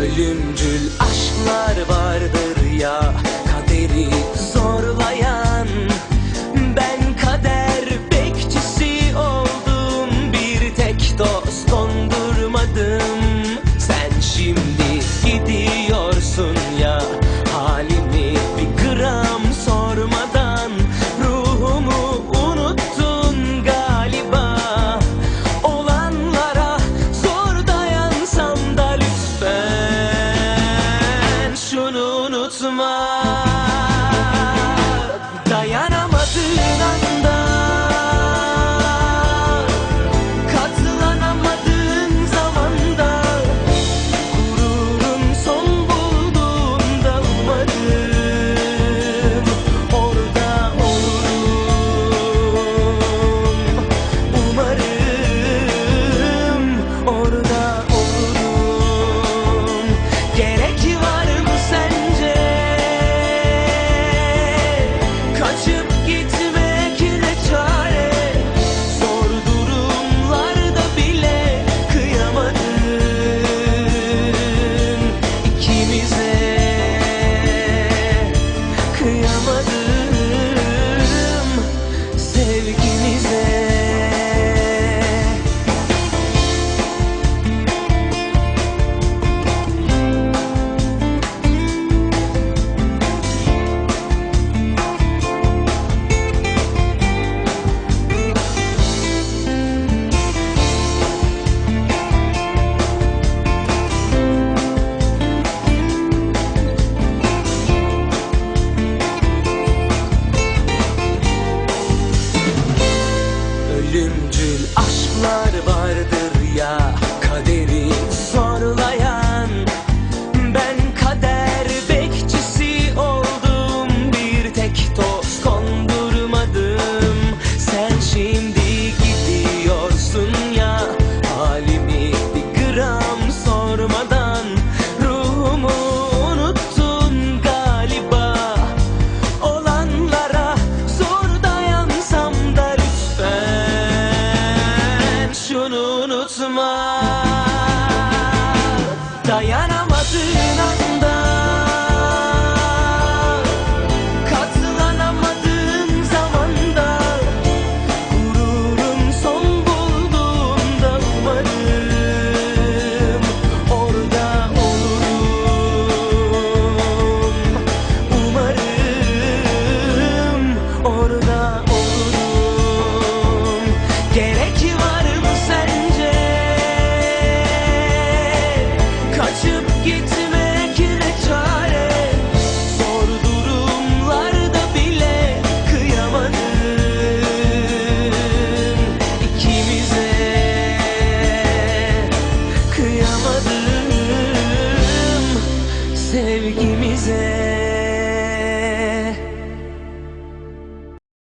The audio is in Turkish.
ölümcül aşklar vardır ya kaderi zorla I'm smile. sevgimize.